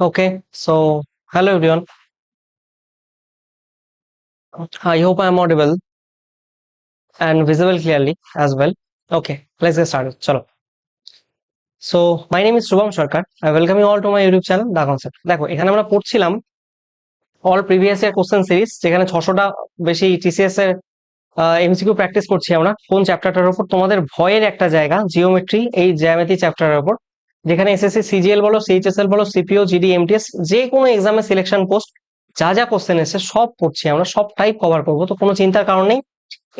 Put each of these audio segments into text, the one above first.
Okay, so hello everyone. I hope I am audible and visible clearly as well. Okay, let's get started. Chalo. So my name is Shubham Sarkar. I welcome you all to my YouTube channel, The Concept. দেখো এখানে আমরা পড়ছিলাম all previous year question series যেখানে ছশোটা বেশি TCS এর MCQ practice করছি আমরা কোন চ্যাপ্টারটার উপর তোমাদের ভয়ের একটা জায়গা জিওমেট্রি এই জ্যামিতি চ্যাপ্টারের উপর যেখানে এসএসসি সিজিএল বলো সিএইচএসএল বলো সিপিও জিডি এমটিএস যে কোনো এক্সামে সিলেকশন পোস্ট যা যা কোশ্চেন এসে সব পড়ছি আমরা, সব টাইপ কভার করব, তো কোনো চিন্তার কারণ নেই।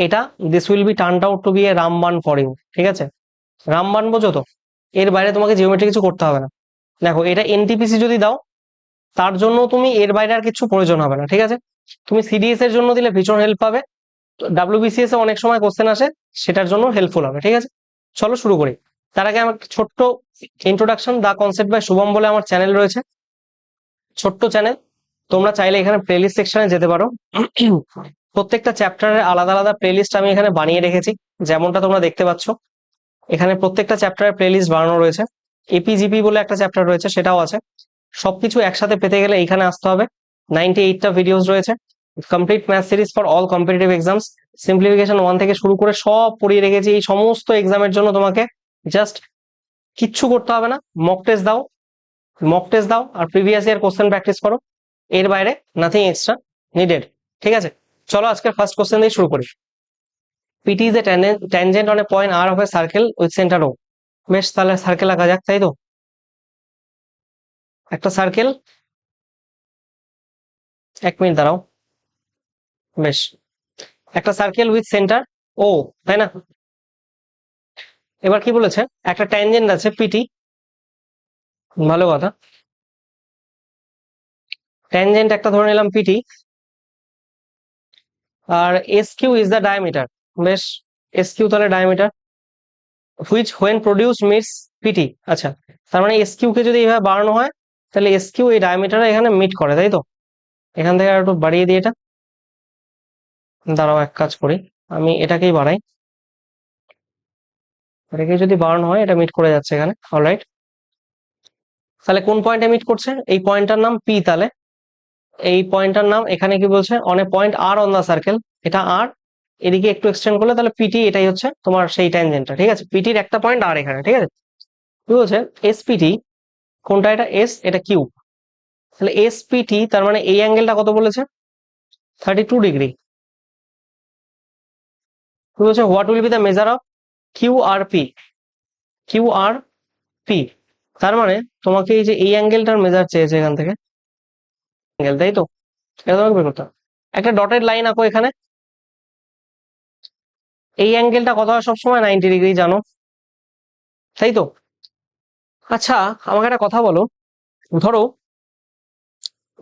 এটা this will be turn out to be a ramban for you ঠিক আছে? রামবান বোঝো তো? এর বাইরে তোমাকে জিওমেট্রি কিছু করতে হবে না। দেখো, এটা এনটিপিসি যদি দাও, তার জন্য তুমি এর বাইরে আর কিছু প্রয়োজন হবে না, ঠিক আছে? তুমি সিডিএস এর জন্য দিলে ভীষণ হেল্প পাবে। ডাব্লিউবিসিএস এ অনেক সময় কোশ্চেন আসে, সেটার জন্য হেল্পফুল হবে, ঠিক আছে? চলো শুরু করি। তার আগে আমার ছোট্ট introduction the concept by Shubham বলে আমার চ্যানেল রয়েছে। ছোট্ট চ্যানেল তোমরা চাইলে এখানে প্লেলিস্ট সেকশনে যেতে পারো। প্রত্যেকটা চ্যাপ্টারের আলাদা আলাদা প্লেলিস্ট আমি এখানে বানিয়ে রেখেছি, যেমনটা তোমরা দেখতে পাচ্ছ। এখানে প্রত্যেকটা চ্যাপ্টারের প্লেলিস্ট বানানো রয়েছে। এপিজিপি বলে একটা চ্যাপ্টার রয়েছে, সেটাও আছে। সবকিছু একসাথে পেতে গেলে এখানে আসতে হবে। নাইনটি এইটটা ভিডিওস রয়েছে। Complete math series for all competitive exams simplification one থেকে শুরু করে সব পড়িয়ে রেখেছি। এই সমস্ত এক্সামের জন্য তোমাকে জাস্ট কিচ্ছু করতে হবে না। মক টেস্ট দাও। মক টেস্ট দাও আর প্রিভিয়াস ইয়ার কোশ্চেন প্র্যাকটিস করো। এর বাইরে নাথিং এক্সট্রা নিডেড ঠিক আছে? চলো আজকের ফার্স্ট কোশ্চেন দিয়ে শুরু করি। PT is a tangent on a point R of a circle with centre O বেশ, তাহলে সার্কেল আঁকা যাক, তাই তো? একটা সার্কেল এক মিনিট দাঁড়াও। বেশ। একটা সার্কেল উইথ সেন্টার ও, তাই না? এবার কি বলেছে? একটা ট্যানজেন্ট আছে পিটি ভালো কথা। ট্যানজেন্ট একটা ধরে নিলাম PT R S Q is the diameter বেশ এস কিউ তাহলে diameter which when produce meets PT আচ্ছা তার মানে এস কিউ কে যদি এইভাবে বাড়ানো হয়, তাহলে এস কিউ এই ডায়ামিটার এখানে মিট করে, তাই তো? এখান থেকে আর একটু বাড়িয়ে দিই এটা। দাঁড়াও, এক কাজ করি। আমি এটাকেই বাড়াই। এটাকে যদি বাড়ানো হয়, এটা মিট করে যাচ্ছে এখানে। অলরাইট তাহলে কোন পয়েন্টে মিট করছে? এই পয়েন্টটার নাম পি তাহলে। এই পয়েন্টটার নাম এখানে কি বলছে? অনেক point R on the circle এটা আর এদিকে একটু এক্সটেন্ড করলে তাহলে পিটি এটাই হচ্ছে তোমার সেই ট্যানজেন্টটা ঠিক আছে? পিটির একটা পয়েন্ট আর এখানে, ঠিক আছে? কি বলছে? এসপিটি কোনটা এটা? এস এটা কিউ তাহলে এসপিটি তার মানে এই অ্যাঙ্গেলটা কত বলেছে? থার্টি টু ডিগ্রি কি বলছে? What will be the measure of Q R P Q R P তার মানে তোমাকে এই যে এই অ্যাঙ্গেলটার মেজার চেয়েছে এখান থেকে, অ্যাঙ্গেল, তাই তো? এটা তোমাকে বের করতে একটা ডটেড লাইন আঁকো এখানে। এই অ্যাঙ্গেলটা কত হয় সবসময় নাইনটি ডিগ্রি জানো? তাই তো? আচ্ছা আমাকে একটা কথা বলো। ধরো,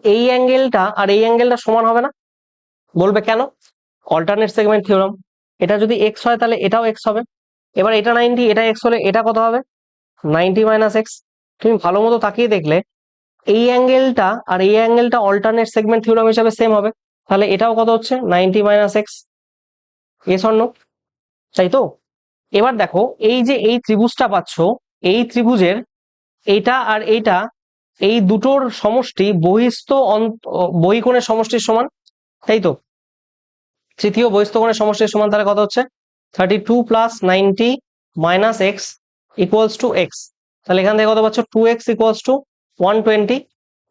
এই অ্যাঙ্গেলটা আর এই অ্যাঙ্গেলটা সমান হবে না? বলবে কেন? অল্টারনেট সেগমেন্ট থিওরাম এটা যদি এক্স হয় তাহলে এটাও এক্স হবে। এবার এটা নাইনটি এটা এক্স হলে এটা কত হবে? নাইনটি মাইনাস এক্স তুমি ভালো মতো তাকিয়ে দেখলে, এই অ্যাঙ্গেলটা আর এই অ্যাঙ্গেলটা অল্টারনেট সেগমেন্ট থিওরাম হিসাবে সেম হবে। তাহলে এটাও কত হচ্ছে? নাইনটি মাইনাস এক্স এ স্বর্ণ তাই তো? এবার দেখো, এই যে এই ত্রিভুজটা পাচ্ছ, এই ত্রিভুজের এইটা আর এইটা, এই দুটোর সমষ্টি বহিস্থ বহিকোণের সমষ্টির সমান, তাই তো? তৃতীয় বহিস্থ কোণের সমষ্টির সমান তাহলে কত হচ্ছে? Thirty two plus ninety minus x equals to x তাহলে এখান থেকে কত পাচ্ছ? Two x equals to one twenty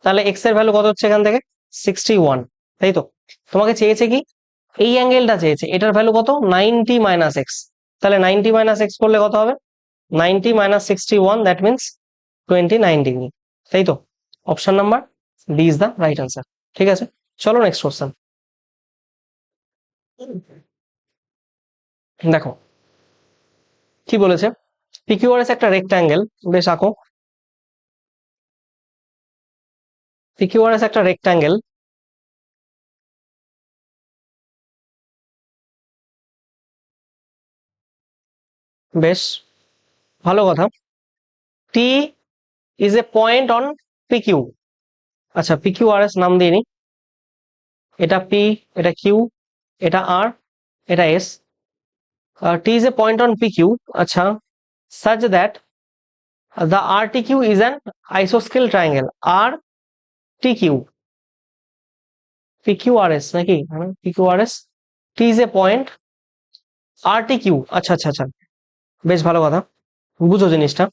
তাহলে এক্সের ভ্যালু কত হচ্ছে এখান থেকে? সিক্সটি ওয়ান তাই তো? তোমাকে চেয়েছে কি? এই অ্যাঙ্গেলটা চেয়েছে। এটার ভ্যালু কত? নাইনটি মাইনাস এক্স তাহলে নাইনটি মাইনাস এক্স করলে কত হবে? Ninety minus sixty one that means twenty nine degree তাই তো? Option number D is the right answer ঠিক আছে? চলো নেক্সট কোশ্চেন দেখো। কি বলেছে? পিকিউআরএস একটা রেক্ট্যাঙ্গেল বেশ, আঁকো। পিকিউআরএস একটা রেক্ট্যাঙ্গেল বেশ, ভালো কথা। T is a point on PQ আচ্ছা পিকিউআরএস নাম দিইনি এটা পি এটা কিউ এটা আর এটা S T is a point on PQ আচ্ছা such that the RTQ is an isosceles triangle. R T Q P Q R S নাকি P Q R S T is a point R T Q আচ্ছা আচ্ছা আচ্ছা বেশ ভালো কথা বুঝো জিনিসটা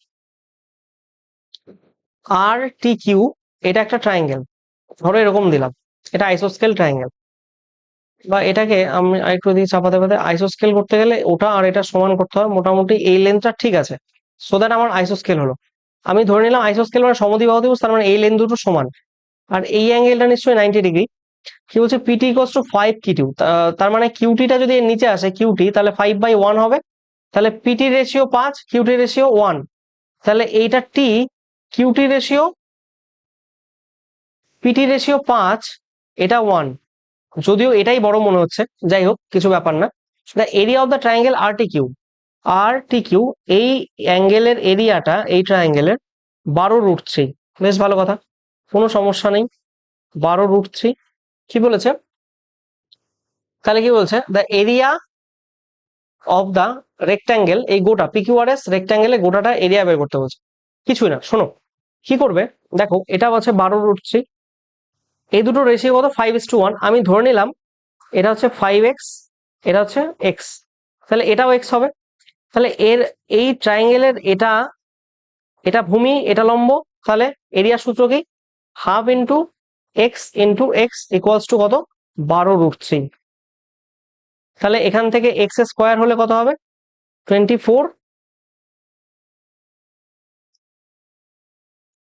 আর টি কিউ এটা একটা ট্রায়াঙ্গেল ধরো এরকম দিলাম এটা আইসোস্কেল ট্রায়াঙ্গেল বা এটাকে আমি আরেকটু দিয়ে চাপাতে পাতে আইসোস্কেল করতে গেলে ওটা আর এটা সমান করতে হয় মোটামুটি এই লেন্থটা ঠিক আছে। সো দ্যাট আমার আইসোস্কেল হলো। আমি ধরে নিলাম আইসোস্কেল মানে সমদ্বিবাহু দিবস, তার মানে এই লেন্থ দুটো সমান। আর এই অ্যাঙ্গেলটা নিশ্চয়ই নাইনটি ডিগ্রি কি বলছে? PT equals to five Q তার মানে কিউটিটা যদি এর নিচে আসে কিউটি তাহলে ফাইভ বাই ওয়ান হবে। তাহলে পিটি রেশিও পাঁচ কিউটি রেশিও ওয়ান তাহলে এইটা T QT ratio PT ratio পাঁচ, এটা ওয়ান যদিও এটাই বড় মনে হচ্ছে যাই হোক কিছু ব্যাপার না। The area of the triangle R T Q R T Q এই অ্যাঙ্গেলের এরিয়াটা, এই ট্রায়াঙ্গেলের বারো রুট থ্রি বেশ ভালো কথা, কোনো সমস্যা নেই, বারো রুট থ্রি কি বলেছে? তাহলে কি বলছে? The area of the rectangle এই গোটা পিকিউআরএস রেক্ট্যাঙ্গেলে গোটাটা এরিয়া বের করতে বলছে। কিছুই না, শোনো, কি করবে? দেখো এটা হচ্ছে বারো রুট থ্রি এই দুটো রেশিও কত? ফাইভ ইস টু ওয়ান আমি ধরে নিলাম, এটা হচ্ছে ফাইভ এক্স এটা হচ্ছে এক্স তাহলে এটাও এক্স হবে। তাহলে এর, এই ট্রায়াঙ্গেলের এটা এটা ভূমি, এটা লম্ব। তাহলে এরিয়া সূত্র কি? Half into x into x equals to কত? বারো রুট থ্রি তাহলে এখান থেকে এক্স স্কোয়ার হলে কত হবে? টোয়েন্টি ফোর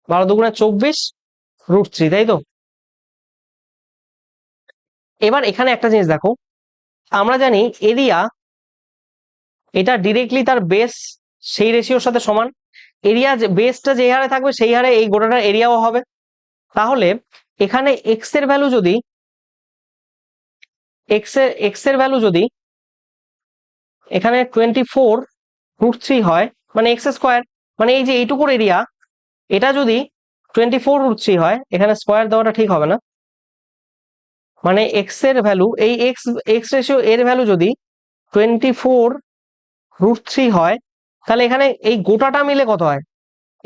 বারো দুগুণে চব্বিশ রুট থ্রি তাই তো? এবার এখানে একটা জিনিস দেখো। আমরা জানি এরিয়া, এটা ডিরেক্টলি তার বেস সেই রেশিওর সাথে সমান। এরিয়া বেসটা যে হারে থাকবে সেই হারে এই গোটাটার এরিয়াও হবে। তাহলে এখানে এক্সের ভ্যালু যদি এক্সের এক্সের ভ্যালু যদি এখানে টোয়েন্টি ফোর রুট থ্রি হয় মানে এক্স স্কোয়ার মানে এই যে এইটুকুর এরিয়া এটা যদি টোয়েন্টি ফোর রুট থ্রি হয়, এখানে স্কোয়ার দেওয়াটা ঠিক হবে না। মানে এক্সের ভ্যালু এই এক্স এক্স রেশিও এর ভ্যালু যদি টোয়েন্টি ফোর রুট থ্রি হয়, তাহলে এখানে এই গোটাটা মিলে কত হয়?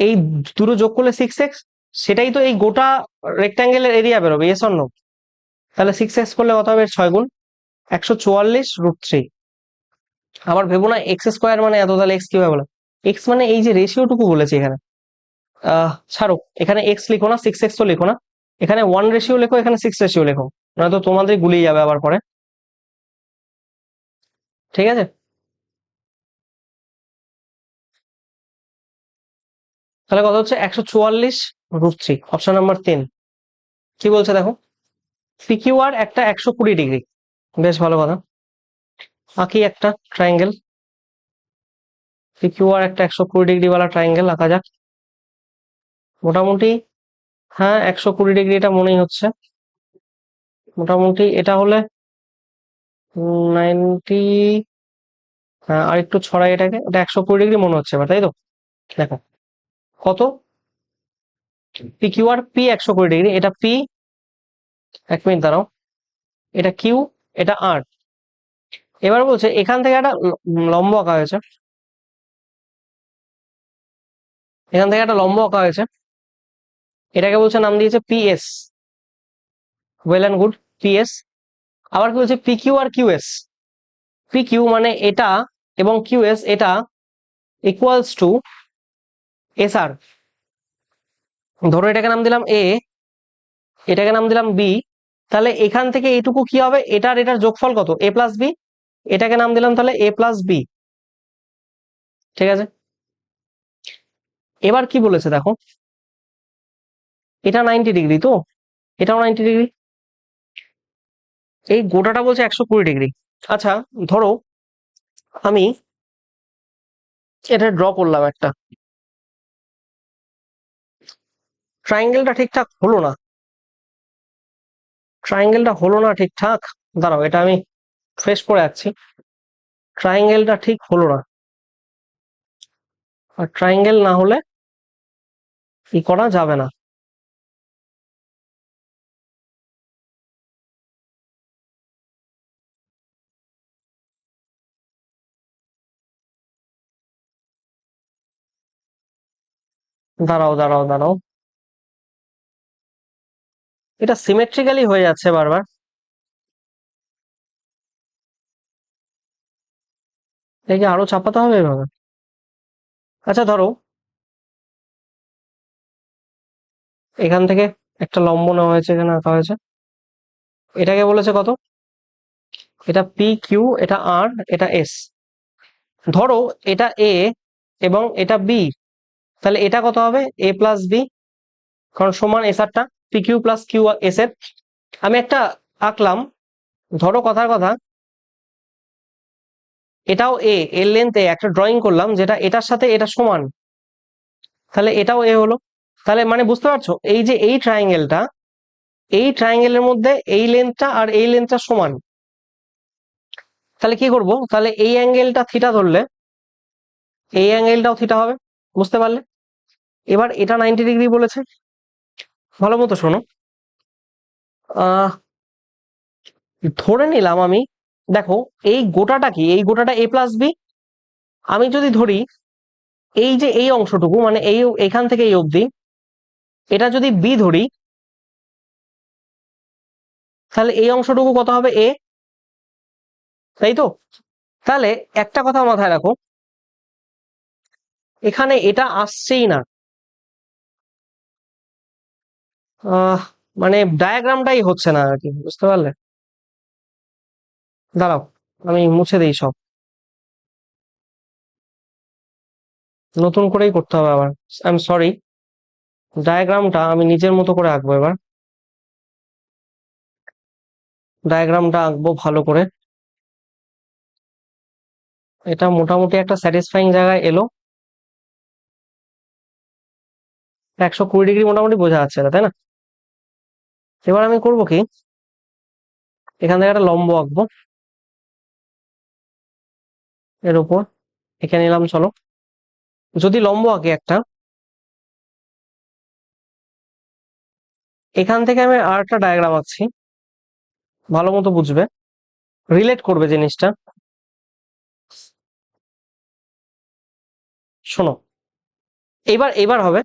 এই দুটো যোগ করলে সিক্স এক্স সেটাই তো এই গোটা রেক্ট্যাঙ্গেলের এরিয়া বেরোবে এস অন্য তাহলে সিক্স এক্স করলে কত হবে? ছয় গুণ একশো চুয়াল্লিশ রুট থ্রি আবার ভেবো না এক্স স্কোয়ার মানে এত, তাহলে এক্স কীভাবে বলো এক্স মানে এই যে রেশিওটুকু বলেছি এখানে। ছাড়ো, এখানে এক্স লিখো না সিক্স এক্স তো লিখো না। এখানে ওয়ান রেশিও লেখো, এখানে সিক্স রেশিও লেখো। নয়তো তোমাদের গুলিয়ে যাবে আবার পরে। ঠিক আছে? তাহলে কথা হচ্ছে একশো চুয়াল্লিশ রুট থ্রি অপশন নাম্বার তিন। কি বলছে দেখো? পিকিউআর একটা একশো কুড়ি ডিগ্রি বেশ ভালো কথা। আঁকি একটা ট্রায়াঙ্গেল পিকিউআর একটা একশো কুড়ি ডিগ্রি ওয়ালা ট্রায়াঙ্গেল আঁকা যাক। মোটামুটি হ্যাঁ একশো কুড়ি ডিগ্রি এটা মনেই হচ্ছে। মোটামুটি এটা হলে নাইনটি আর একটু ছড়াই এটাকে এটা একশো কুড়ি ডিগ্রি মনে হচ্ছে এবার, তাই তো? দেখো। কত? পি কিউ আর পি একশো কুড়ি ডিগ্রি, এটা পি এক মিনিট দাঁড়াও, এটা কিউ এটা আর এবার বলছে, এখান থেকে একটা লম্ব আঁকা হয়েছে। এখান থেকে একটা লম্ব আঁকা হয়েছে। এটাকে বলছে, নাম দিয়েছে PS well and good PS আবার কি বলছে পি কিউ আর কিউএস পিকিউ মানে এটা এবং কিউএস এটা ইকুয়ালস টু এস আর ধরো এটাকে নাম দিলাম এ এটাকে নাম দিলাম বি তাহলে এখান থেকে এইটুকু কি হবে? এটার এটার যোগফল কত? এ প্লাস বি এটাকে নাম দিলাম তাহলে এ প্লাস বি ঠিক আছে? এবার কি বলেছে দেখো? এটা নাইনটি ডিগ্রি তো? এটাও নাইনটি ডিগ্রি এই গোটাটা বলছে একশো কুড়ি ডিগ্রি। আচ্ছা ধরো আমি এটা ড্র করলাম একটা। ট্রায়াঙ্গেলটা ঠিকঠাক হলো না। ট্রায়াঙ্গেলটা হলো না ঠিকঠাক। দাঁড়াও, এটা আমি ফ্রেশ করে যাচ্ছি ট্রায়াঙ্গেলটা ঠিক হলো না। আর ট্রায়াঙ্গেল না হলে ই করা যাবে না। দাঁড়াও দাঁড়াও দাঁড়াও। এটা সিমেট্রিক্যালি হয়ে যাচ্ছে বারবার। দেখি আরও চাপাতে হবে এভাবে। আচ্ছা ধরো। এখান থেকে একটা লম্ব নেওয়া হয়েছে, এখানে আঁকা হয়েছে। এটাকে বলেছে কত? এটা পি কিউ এটা আর এটা এস ধরো এটা এ এবং এটা বি তাহলে এটা কত হবে? এ প্লাস বি কারণ সমান এস আরটা P Q plus Q S এর। আমি একটা আঁকলাম, ধরো কথার কথা। এটাও এ এর লেন্থে একটা ড্রয়িং করলাম যেটা এটার সাথে এটা সমান। তাহলে এটাও এ হলো। তাহলে মানে বুঝতে পারছ? এই যে এই ট্রায়াঙ্গেলটা এই ট্রায়াঙ্গেলের মধ্যে এই লেন্থটা আর এই লেন্থটা সমান। তাহলে কি করব? তাহলে এই অ্যাঙ্গেলটা থিটা ধরলে, এই অ্যাঙ্গেলটাও থিটা হবে। বুঝতে পারলে? এবার এটা নাইনটি ডিগ্রি বলেছে। ভালো মতো শোনো। ধরে নিলাম আমি, দেখো, এই গোটাটা কি? এই গোটাটা এ প্লাস বি আমি যদি ধরি, এই যে এই অংশটুকু মানে এই, এখান থেকে এই অবধি, এটা যদি বি ধরি, তাহলে এই অংশটুকু কত হবে? এ তাই তো? তাহলে একটা কথা মাথায় রাখো এখানে এটা আসছেই না। মানে ডায়াগ্রামটাই হচ্ছে না আর কি, বুঝতে পারলে? দাঁড়াও, আমি মুছে দিই সব। নতুন করেই করতে হবে আবার। আই এম সরি ডায়াগ্রামটা আমি নিজের মতো করে আঁকবো এবার। ডায়াগ্রামটা আঁকবো ভালো করে। এটা মোটামুটি একটা স্যাটিসফাইং জায়গায় এলো। একশো কুড়ি ডিগ্রি মোটামুটি বোঝা যাচ্ছে না, তাই না? এবার আমি করব কি? এখান থেকে একটা লম্ব আঁকবো। এর উপর এখানে নিলাম, চলো। যদি লম্ব আঁকি একটা, এখান থেকে আমি আর একটা ডায়াগ্রাম আঁকছি। ভালো মতো বুঝবে। রিলেট করবে জিনিসটা। শোনো, এবার এবার হবে।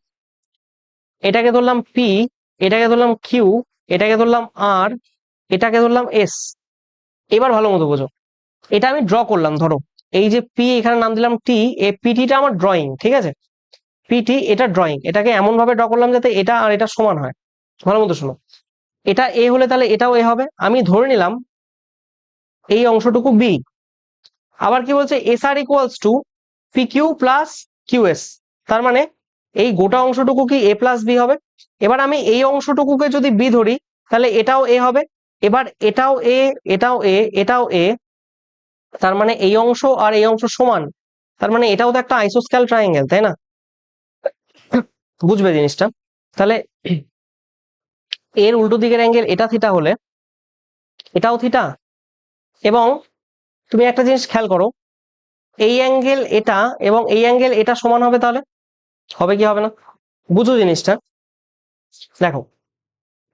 এটাকে ধরলাম পি এটাকে ধরলাম কিউ এটাকে ধরলাম আর এটাকে ধরলাম এস এবার ভালো মতো বোঝো। এটা আমি ড্র করলাম, ধরো। এই যে পি এখানে নাম দিলাম টি এই পিটিটা আমার ড্রয়িং ঠিক আছে? পিটি এটা ড্রয়িং এটাকে এমন ভাবে ড্র করলাম যাতে এটা আর এটা সমান হয়। ভালো মতো শোনো। এটা এ হলে তাহলে এটাও এ হবে। আমি ধরে নিলাম এই অংশটুকু বি আবার কি বলছে? S R equals to P Q plus QS তার মানে এই গোটা অংশটুকু কি এ প্লাস বি হবে? এবার আমি এই অংশটুকুকে যদি বি ধরি, তাহলে এটাও এ হবে। এবার এটাও এ এটাও এ এটাও এ তার মানে এই অংশ আর এই অংশ সমান। তার মানে এটাও তো একটা আইসোস্ক্যাল ট্রায়াঙ্গেল তাই না? বুঝবে জিনিসটা? তাহলে এর উল্টো দিকের অ্যাঙ্গেল এটা থিটা হলে, এটাও থিটা এবং তুমি একটা জিনিস খেয়াল করো, এই অ্যাঙ্গেল এটা এবং এই অ্যাঙ্গেল এটা সমান হবে তাহলে? হবে কি হবে না? বুঝো জিনিসটা। দেখো,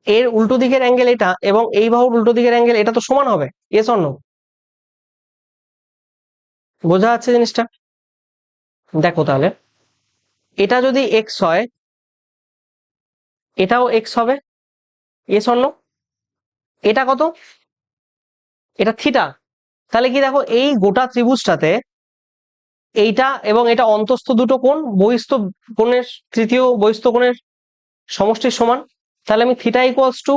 এর উল্টো দিকের অ্যাঙ্গেল এটা এবং এই বাহুর উল্টো দিকের অ্যাঙ্গেল এটা তো সমান হবে। এস অন্য বোঝা যাচ্ছে জিনিসটা? দেখো তাহলে, এটা যদি এক্স হয়, এটাও এক্স হবে। এস অন্য এটা কত? এটা থিটা তাহলে কি দেখো, এই গোটা ত্রিভুজটাতে এইটা এবং এটা অন্তস্থ দুটো কোণ, বহিস্থ কোণের, তৃতীয় বহিস্থ কোণের সমষ্টির সমান। তাহলে আমি theta equals to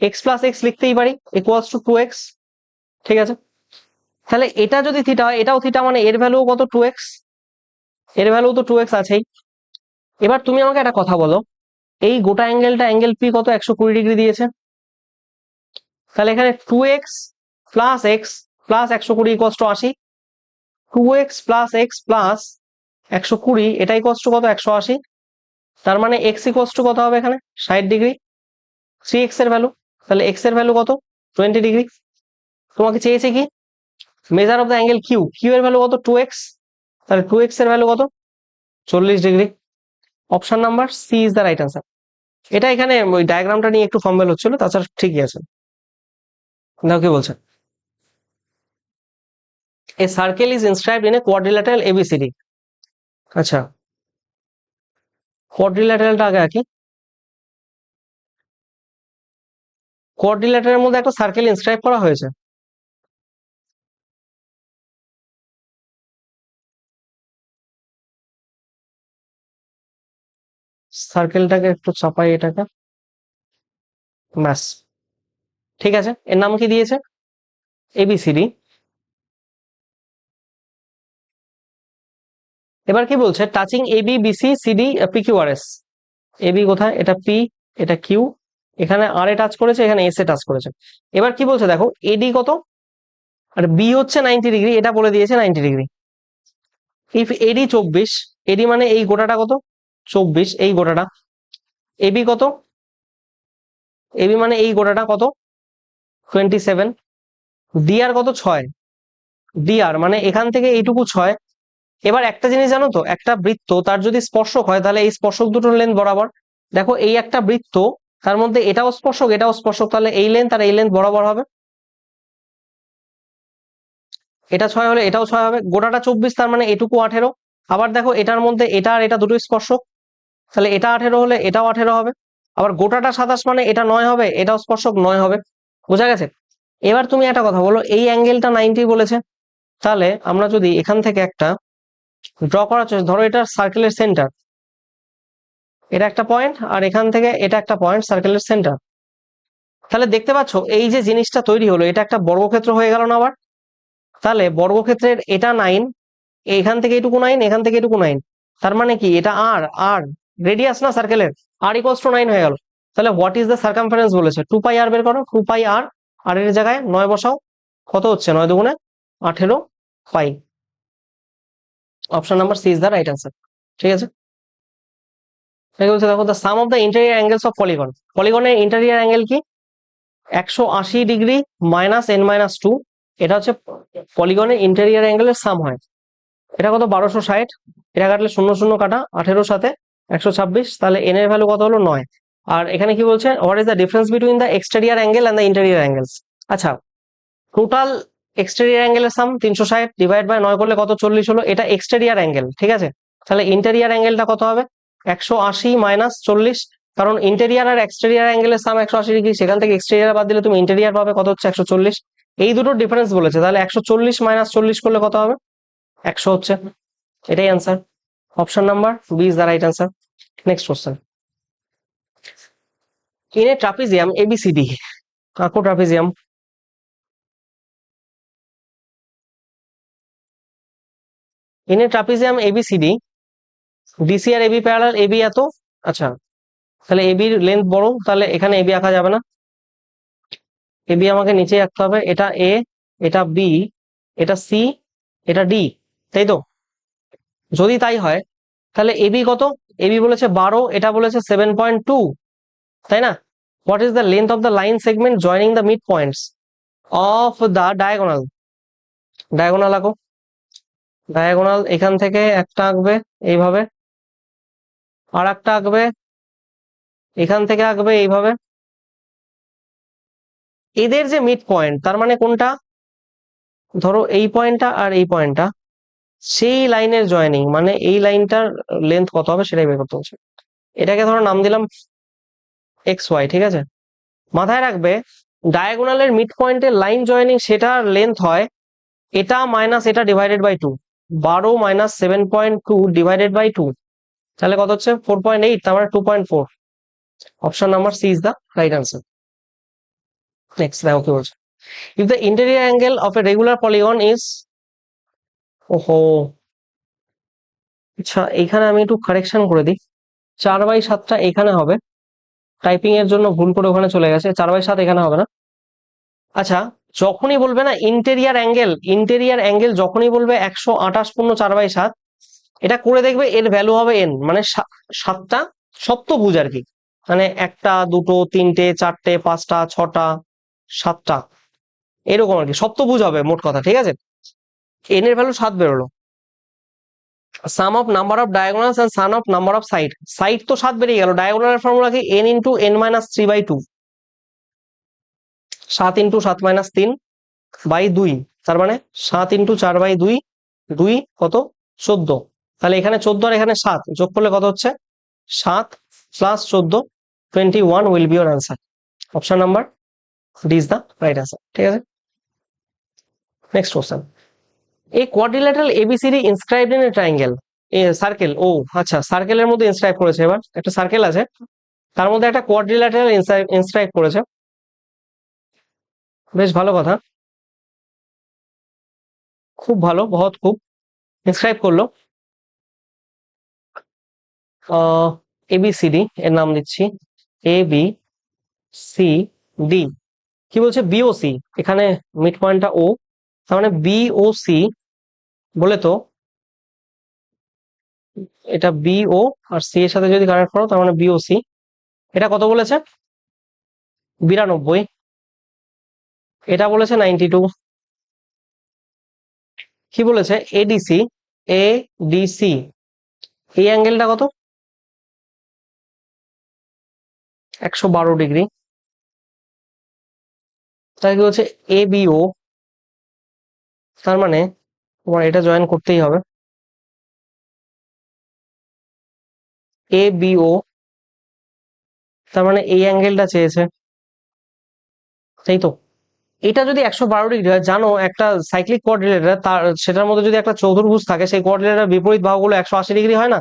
x plus x লিখতেই পারি ইকুয়ালস টু টু এক্স ঠিক আছে? তাহলে এটা যদি থিটা হয়, এটাও থিটা মানে এর ভ্যালু কত? টু এক্সের ভ্যালু তো টু এক্স আছেই। এবার তুমি আমাকে একটা কথা বলো, এই গোটা অ্যাঙ্গেলটা অ্যাঙ্গেল পি কত? একশো কুড়ি ডিগ্রি দিয়েছে। তাহলে এখানে two x plus x plus একশো কুড়ি ইকোয়াস টু আশি। Two x plus x plus একশো কুড়ি, এটা ইকোয়াস টু কত? একশো আশি। তার মানে এক্স ইকোয়াস টু কত হবে এখানে? ষাট ডিগ্রি। থ্রি এক্সের ভ্যালু তাহলে এক্সের ভ্যালু কত? Twenty degree. তোমাকে চেয়েছে কি? Measure of the angle Q Q এর ভ্যালু কত? টু এক্স তাহলে টু এক্সের ভ্যালু কত? চল্লিশ degree. Option number C is the right answer এটা এখানে ওই ডায়াগ্রামটা নিয়ে একটু ফর্মেল হচ্ছিল, তাছাড়া ঠিকই আছে। দেখো কি বলছে? A circle is inscribed in a quadrilateral ABCD আচ্ছা। কোয়াড্রিল্যাটারালটা আগে আঁকি। কোঅর্ডিনেটরের মধ্যে একটা সার্কেল ইনস্ক্রাইব করা হয়েছে। সার্কেলটাকে একটু চাপাই এটাকে। ব্যাস। ঠিক আছে? এর নাম কি দিয়েছে? এবিসিডি এবার কি বলছে? Touching a AB BC CD PQRS AB কোথায়? এটা পি এটা কিউ এখানে আর এ টাচ করেছে, এখানে এস এ টাচ করেছে। এবার কি বলছে? দেখো এডি কত? আর বি হচ্ছে নাইনটি ডিগ্রি এটা বলে দিয়েছে নাইনটি ডিগ্রি ইফ এডি চব্বিশ এডি মানে এই গোটাটা কত? চব্বিশ, এই গোটাটা। এবি কত? এবি মানে এই গোটাটা কত? টোয়েন্টি সেভেন ডিআর কত? ছয়। ডিআর মানে এখান থেকে এইটুকু ছয়। এবার একটা জিনিস জানো তো, একটা বৃত্ত তার যদি স্পর্শক হয়, তাহলে এই স্পর্শক দুটোর লেন্থ বরাবর। দেখো, এই একটা বৃত্ত, তার মধ্যে এটাও স্পর্শক এটাও স্পর্শক, তাহলে এই লেন্থ আর এই লেন্থ বরাবর হবে। এটা ছয় হলে এটাও ছয় হবে, গোটাটা চব্বিশ, তার মানে এটুকু আঠেরো। আবার দেখো, এটার মধ্যে এটা আর এটা দুটো স্পর্শক, তাহলে এটা আঠেরো হলে এটাও আঠেরো হবে। আবার গোটাটা সাতাশ মানে এটা নয় হবে, এটাও স্পর্শক নয় হবে। বোঝা গেছে? এবার তুমি একটা কথা বলো, এই অ্যাঙ্গেলটা নাইনটি বলেছে। তাহলে আমরা যদি এখান থেকে একটা ড্র করার ধরো এটা সার্কেলের সেন্টার এটা একটা পয়েন্ট আর এখান থেকে এটা একটা পয়েন্ট সার্কেলের সেন্টার তাহলে দেখতে পাচ্ছ, এই যে জিনিসটা তৈরি হলো, এটা একটা বর্গক্ষেত্র হয়ে গেল না আবার? তাহলে বর্গক্ষেত্রের এটা নাইন এখান থেকে এটুকু নাইন এখান থেকে এটুকু নাইন তার মানে কি, এটা আর আর রেডিয়াস না সার্কেলের আর ইকোয়াস টু নাইন হয়ে গেল। তাহলে হোয়াট ইজ দ্য সার্কামফারেন্স বলেছে? টু পাই আর বের করো টু পাই আর আর এর জায়গায় নয় বসাও, কত হচ্ছে? নয় দুগুণে আঠেরো pi option number C is the right answer ঠিক আছে? এটাকে বলছে, দেখো the sum of the interior angles of polygon পলিগনের interior angle কি? একশো আশি degree minus n minus two এটা হচ্ছে পলিগনের ইন্টেরিয়ার অ্যাঙ্গেলের সাম হয়। এটা কত? বারোশো ষাট। এটা কাটলে শূন্য শূন্য কাটা, আঠেরোর সাথে একশো ছাব্বিশ। তাহলে এন এর ভ্যালু কত হলো? নয়। আর এখানে কি বলছে? What is the difference between the exterior angle and the interior angles আচ্ছা টোটাল এক্সটেরিয়ার অ্যাঙ্গেলের সাম তিনশো ষাট ডিভাইড বাই নয় করলে কত? চল্লিশ হলো। এটা এক্সটেরিয়ার অ্যাঙ্গেল ঠিক আছে? তাহলে ইন্টেরিয়ার অ্যাঙ্গেলটা কত হবে? একশো আশি মাইনাস চল্লিশ। কারণ ইন্টেরিয়ার আর এক্সটেরিয়ার অ্যাঙ্গেলের সাম একশো আশি ডিগ্রি, সেখান থেকে এক্সটেরিয়ার বাদ দিলে তুমি ইন্টেরিয়ার পাবে, কত হচ্ছে? একশো চল্লিশ। এই দুটোর ডিফারেন্স বলেছে। তাহলে একশো চল্লিশ মাইনাস চল্লিশ করলে কত হবে? একশো হচ্ছে। এটাই answer option number B is the right answer next question in a trapezium ABCD কাকু trapezium a trapezium ABCD DC R AB parallel AB এত আচ্ছা তাহলে এবির লেন্থ বড়, তাহলে এখানে এবি আঁকা যাবে না। এবি আমাকে নিচে আঁকতে হবে, এটা এ এটা বি এটা সি এটা ডি তাই তো? যদি তাই হয়, তাহলে এবি কত? এবি বলেছে বারো, এটা বলেছে সেভেন পয়েন্ট টু তাই না? What is the length of the line segment joining the mid points of the diagonal diagonal আঁকো। ডায়াগোনাল এখান থেকে একটা আঁকবে, এইভাবে। আর একটা আঁকবে, এখান থেকে আঁকবে, এইভাবে। এদের যে মিড পয়েন্ট তার মানে কোনটা? ধরো এই পয়েন্টটা আর এই পয়েন্টটা সেই লাইনের জয়েনিং মানে এই লাইনটার লেন্থ কত হবে সেটাই বের করতে হচ্ছে এটাকে ধরো নাম দিলাম এক্স ওয়াই ঠিক আছে? মাথায় রাখবে ডায়াগোনালের মিড পয়েন্টের লাইন জয়েনিং সেটার লেন্থ হয় এটা মাইনাস এটা ডিভাইডেড বাই টু বারো minus seven point two divided by two তাহলে কত হচ্ছে? ফোর পয়েন্ট এইট তার মানে two point four option number C is the right answer next দেখো কি বলছে। If the interior angle of a regular polygon is ওহো আচ্ছা এইখানে আমি একটু কারেকশন করে দিই। চার বাই সাতটা এখানে হবে। টাইপিং এর জন্য ভুল করে ওখানে চলে গেছে। চার বাই সাত এখানে হবে না। আচ্ছা যখনই বলবে না ইন্টেরিয়ার অ্যাঙ্গেল ইন্টেরিয়ার অ্যাঙ্গেল যখনই বলবে একশো আঠাশ পূর্ণ চার বাই সাত, এটা করে দেখবে এর ভ্যালু হবে এন মানে সাতটা সপ্তভুজ আর কি। মানে একটা, দুটো, তিনটে, চারটে, পাঁচটা, ছটা, সাতটা। এরকম আর কি সপ্তভুজ হবে মোট কথা, ঠিক আছে? এন এর ভ্যালু সাত বেরোলো। Sum of number of diagonals and sum of number of side side তো সাত বেরিয়ে গেল ডায়াগোনালের ফর্মুলা কি? N into n minus three by two সাত ইন্টু সাত মাইনাস তিন বাই দুই, তার মানে সাত ইন্টু চার বাই দুই দুই কত? চোদ্দ। তাহলে এখানে চোদ্দ আর এখানে সাত, যোগ করলে কত হচ্ছে? সাত প্লাস চোদ্দ twenty one will be answer option number D is the right answer ঠিক আছে? নেক্সট কোশ্চেন এই quadrilateral ABCD inscribed in a triangle circle O আচ্ছা সার্কেলের মধ্যে ইনস্ক্রাইব করেছে এবার। একটা সার্কেল আছে, তার মধ্যে একটা কোয়াড্রিল্যাটারাল ইনস্ক্রাইব করেছে। বেশ ভালো কথা। খুব ভালো, বহুত খুব। ইনস্ক্রাইব করল। এবিসিডি এর নাম দিচ্ছি। এ বি সি ডি কি বলছে? বিওসি এখানে মিড পয়েন্টটা ও তার মানে বিওসি বলে তো এটা বিও আর সি এর সাথে যদি কানেক্ট করো, তার মানে বিওসি এটা কত বলেছে? বিরানব্বই। এটা বলেছে নাইনটি টু কি বলেছে? এডিসি এ ডিসি এই অ্যাঙ্গেলটা কত? একশো বারো ডিগ্রি। তাহলে কি হচ্ছে এ বিও তার মানে তোমার এটা জয়েন করতেই হবে। এ বিও তার মানে এই অ্যাঙ্গেলটা চেয়েছে। তাই তো? এটা যদি একশো বারো ডিগ্রি হয়, জানো, একটা সাইক্লিক কোঅর্ডিনেটর তার, সেটার মধ্যে যদি একটা চৌধুর্ভুজ থাকে, সেই কোঅর্ডিনেটর বিপরীত বাহুগুলো একশো আশি ডিগ্রি হয় না?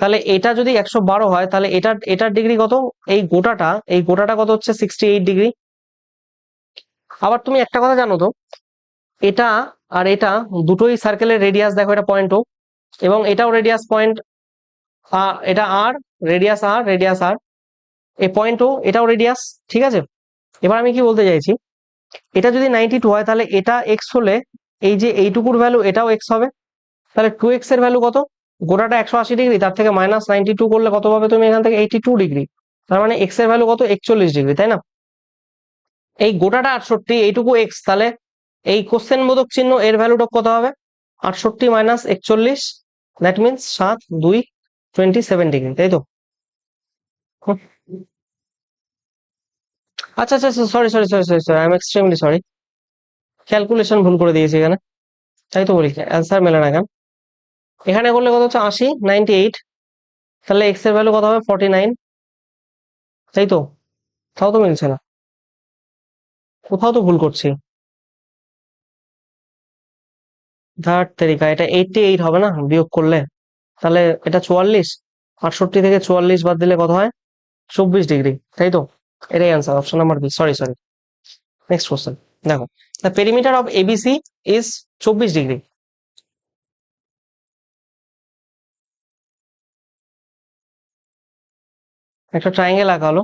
তাহলে এটা যদি একশো বারো হয়, তাহলে এটা এটার ডিগ্রি কত? এই গোটাটা এই গোটাটা কত হচ্ছে? Sixty eight degree. আবার তুমি একটা কথা জানো তো, এটা আর এটা দুটোই সার্কেলের রেডিয়াস দেখো এটা পয়েন্ট ও, এবং এটাও রেডিয়াস পয়েন্ট এটা আর রেডিয়াস আর রেডিয়াস আর এই পয়েন্ট ও, এটাও রেডিয়াস ঠিক আছে? এবার আমি কি বলতে চাইছি? এটা যদি নাইনটি টু হয়, তাহলে এটা এক্স হলে এই যে এইটুকুর ভ্যালু এটাও এক্স হবে। তাহলে টু এক্সের ভ্যালু কত? গোটাটা একশো আশি ডিগ্রি তার থেকে মাইনাস নাইনটি টু করলে কত পাবে তুমি এখান থেকে? এইটি টু ডিগ্রি তার মানে এক্সের ভ্যালু কত? একচল্লিশ ডিগ্রি তাই না? এই গোটাটা আটষট্টি, এইটুকু এক্স তাহলে এই কোশ্চেন বোধক চিহ্ন এর ভ্যালুটা কত হবে? আটষট্টি মাইনাস একচল্লিশ দ্যাট মিনস সাত দুই টোয়েন্টি সেভেন ডিগ্রি তাই তো? আচ্ছা আচ্ছা sorry sorry sorry sorry sorry I am extremely sorry calculation ভুল করে দিয়েছি এখানে। তাই তো বলি অ্যান্সার মেলে না কেন? এখানে করলে কত হচ্ছে? আশি নাইনটি এইট তাহলে এক্সের ভ্যালু কত হবে? ফর্টি নাইন তাই তো? তাও তো মিলছে না। কোথাও তো ভুল করছি। ধার তেরিকা এটা এইটটি এইট হবে না? বিয়োগ করলে। তাহলে এটা চুয়াল্লিশ। আটষট্টি থেকে চুয়াল্লিশ বাদ দিলে কত হয়? চব্বিশ ডিগ্রি। তাই তো? এটাই answer option number B sorry sorry next question দেখো the perimeter of ABC is চব্বিশ ডিগ্রি একটা ট্রায়াঙ্গেল আঁকা হলো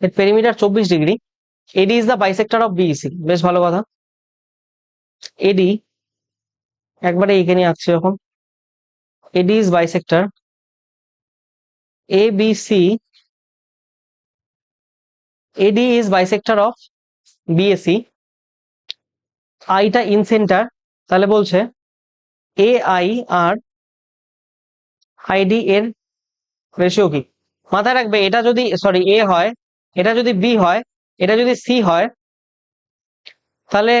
এর পেরিমিটার চব্বিশ degree AD is the bisector of BEC বেশ ভালো কথা. এডি একবারে এইখানে আঁকছি এখন. AD is bisector A B C AD is bisector of BAC আইটা ইন সেন্টার তাহলে বলছে এ আই আর আইডি এর রেশিও কি? মাথায় রাখবে, এটা যদি সরি এ হয়, এটা যদি বি হয়, এটা যদি সি হয়, তাহলে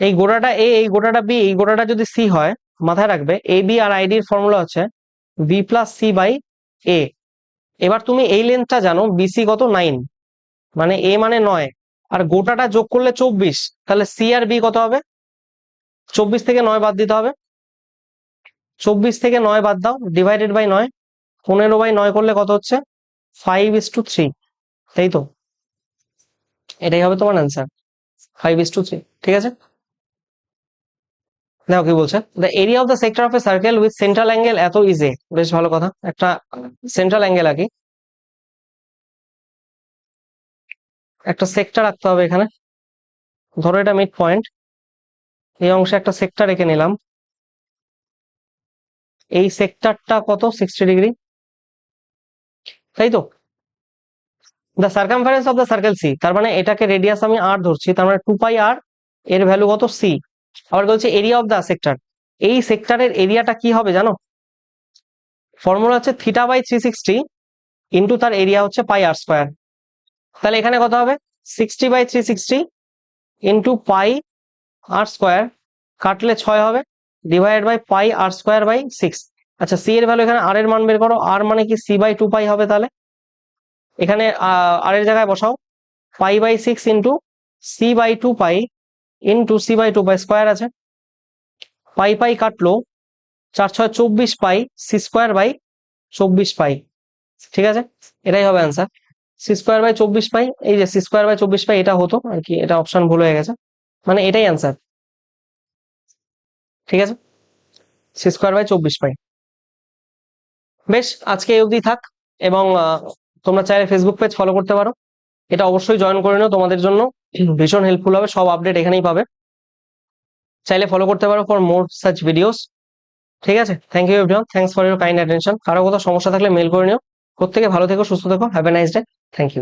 এই গোটাটা এ এই গোটাটা বি এই গোটাটা যদি সি হয় মাথায় রাখবে এ বি আর আইডির ফর্মুলা হচ্ছে B plus C by A এবার তুমি এই লেন্থটা জানো বিসি কত? নাইন মানে এ মানে নয়। আর গোটাটা যোগ করলে চব্বিশ। তাহলে সি আর বি কত হবে? চব্বিশ থেকে নয় বাদ দিতে হবে। চব্বিশ থেকে নয় বাদ দাও ডিভাইডেড বাই নয়। পনেরো বাই নয় করলে কত হচ্ছে? ফাইভ ইস টু থ্রি তাই তো? এটাই হবে তোমার answer five is to three ঠিক আছে? দেখো কি বলছে? The area of the sector of a circle with central angle এত ইজ বেশ ভালো কথা। একটা সেন্ট্রাল অ্যাঙ্গেল আঁকি। একটা সেক্টর রাখতে হবে এখানে। ধরো এটা মিড পয়েন্ট এই অংশে একটা সেক্টর রেখে নিলাম। এই সেক্টরটা কত? সিক্সটি ডিগ্রি তাই তো? The circumference of the circle C তার মানে এটাকে রেডিয়াস আমি আর ধরছি, তার মানে টু পাই আর এর ভ্যালু কত? সি আবার বলছে এরিয়া অফ দ্য সেক্টর এই সেক্টরের এরিয়াটা কি হবে জানো? ফর্মুলা হচ্ছে theta by three sixty into তার এরিয়া হচ্ছে পাই আর স্কোয়ার তাহলে এখানে কত হবে? Sixty by three sixty into pi R square কাটলে ছয় হবে divide by pi R square by six আচ্ছা সি এর ভ্যালু এখানে আর এর মান বের করো। আর মানে কি? সি বাই টু পাই হবে তাহলে। এখানে আর এর জায়গায় বসাও। Pi by six into C by two pi into C by two pi square আছে। পাই পাই কাটলো চার ছয় চব্বিশ পাই সি স্কোয়ার বাই চব্বিশ পাই। ঠিক আছে? এটাই হবে অ্যান্সার সি স্কোয়ার বাই চব্বিশ পাই, এই যে সি স্কোয়ার বাই চব্বিশ পাই, এটা হতো, আর কি, এটা অপশন ভুল হয়ে গেছে। মানে এটাই অ্যান্সার ঠিক আছে? সি স্কোয়ার বাই চব্বিশ পাই। বেশ, আজকে এই অবধি থাক, এবং তোমরা চাইলে ফেসবুক পেজ ফলো করতে পারো। এটা অবশ্যই জয়েন করে নিও তোমাদের জন্য। ভীষণ হেল্পফুল হবে, সব আপডেট এখানেই পাবে। চাইলে ফলো করতে পারো ফর মোর সাচ ভিডিওস ঠিক আছে? Thank you everyone thanks for your kind attention কারও কোথাও সমস্যা থাকলে মেল করে নিও। প্রত্যেকে ভালো থেকো, সুস্থ থেকো। Have a nice day thank you